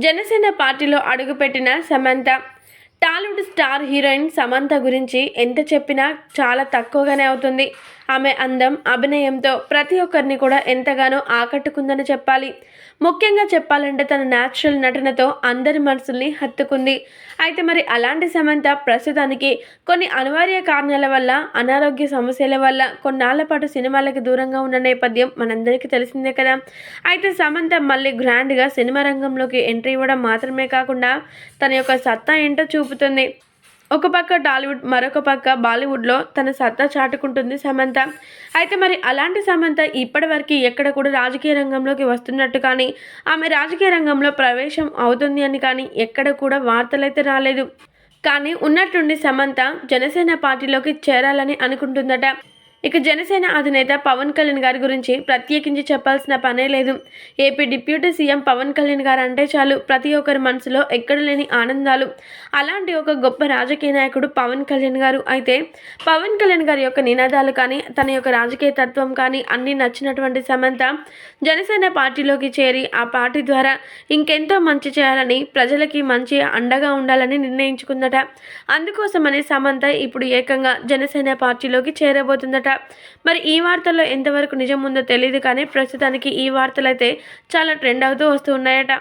జనసేన పార్టీలో అడుగుపెట్టిన Samantha Tollywood star heroine Samantha గురించి ఎంత చెప్పినా చాలా తక్కువగానే అవుతుంది. ఆమె అందం అభినయంతో ప్రతి ఒక్కరిని కూడా ఎంతగానో ఆకట్టుకుందని చెప్పాలి. ముఖ్యంగా చెప్పాలంటే తన న్యాచురల్ నటనతో అందరి మనసుల్ని హత్తుకుంది. అయితే మరి అలాంటి సమంత ప్రస్తుతానికి కొన్ని అనివార్య కారణాల వల్ల అనారోగ్య సమస్యల వల్ల కొన్నాళ్ళ పాటు సినిమాలకు దూరంగా ఉన్న నేపథ్యం మనందరికీ తెలిసిందే కదా. అయితే సమంత మళ్ళీ గ్రాండ్గా సినిమా రంగంలోకి ఎంట్రీ ఇవ్వడం మాత్రమే కాకుండా తన యొక్క సత్తా ఏంటో చూపుతుంది ఒక పక్క టాలీవుడ్ మరొక పక్క బాలీవుడ్లో తన సత్తా చాటుకుంటుంది సమంత. అయితే మరి అలాంటి సమంత ఇప్పటివరకు ఎక్కడ కూడా రాజకీయ రంగంలోకి వస్తున్నట్టు కానీ ఆమె రాజకీయ రంగంలో ప్రవేశం అవుతుంది అని కానీ ఎక్కడ కూడా వార్తలైతే రాలేదు. కానీ ఉన్నట్టుండి సమంత జనసేన పార్టీలోకి చేరాలని అనుకుంటుందట. ఇక జనసేన అధినేత పవన్ కళ్యాణ్ గారి గురించి ప్రత్యేకించి చెప్పాల్సిన పనే లేదు. AP deputy CM Pavan Kalyan garu అంటే చాలు ప్రతి ఒక్కరి మనసులో ఎక్కడ లేని ఆనందాలు. అలాంటి ఒక గొప్ప రాజకీయ నాయకుడు పవన్ కళ్యాణ్ గారు అయితే పవన్ కళ్యాణ్ గారి యొక్క నినాదాలు కానీ తన యొక్క రాజకీయ తత్వం కానీ అన్నీ నచ్చినటువంటి సమంత జనసేన పార్టీలోకి చేరి ఆ పార్టీ ద్వారా ఇంకెంతో మంచి చేయాలని ప్రజలకి మంచి అండగా ఉండాలని నిర్ణయించుకుందట. అందుకోసమని సమంత ఇప్పుడు ఏకంగా జనసేన పార్టీలోకి చేరబోతుందట. మరి ఈ వార్తల్లో ఎంతవరకు నిజం ఉందో తెలియదు కానీ ప్రస్తుతానికి ఈ వార్తలు అయితే చాలా ట్రెండ్ అవుతూ వస్తూ ఉన్నాయట.